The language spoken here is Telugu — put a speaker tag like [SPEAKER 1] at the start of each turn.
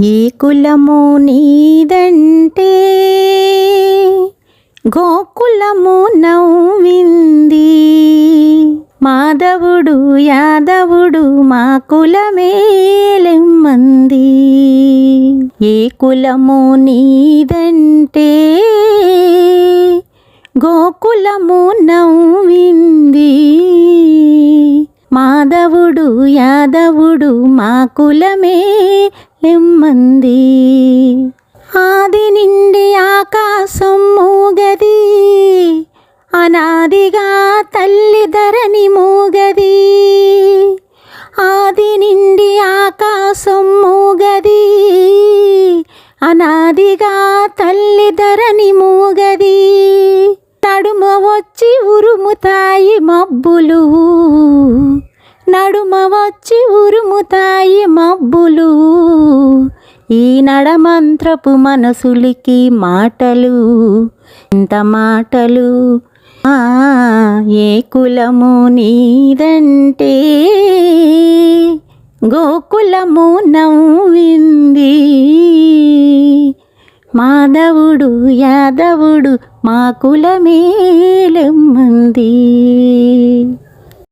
[SPEAKER 1] ఏ కులము నీదంటే గోకులము నవ్వింది. మాధవుడు యాదవుడు మా కులమేలెమ్మంది ఏ కులము నీదంటే గోకులము నవ్వింది. మాధవుడు యాదవుడు మా కులమే లెమ్మంది ఆది నిండి ఆకాశం మూగది అనాదిగా తల్లి ధరణి మూగది. ఆది నిండి ఆకాశం మూగది అనాదిగా తల్లి ధరణి మూగది. తడుమ వచ్చి ఉరుముతాయి మబ్బులు. నడుమ వచ్చి ఉరుముతాయి మబ్బులు. ఈ నడమంత్రపు మనసులికి మాటలు. ఇంత మాటలు. ఆ, ఏ కులము నీదంటే? గోకులము నవ్వింది. మాధవుడు యాదవుడు మా కులమేలెమ్మంది.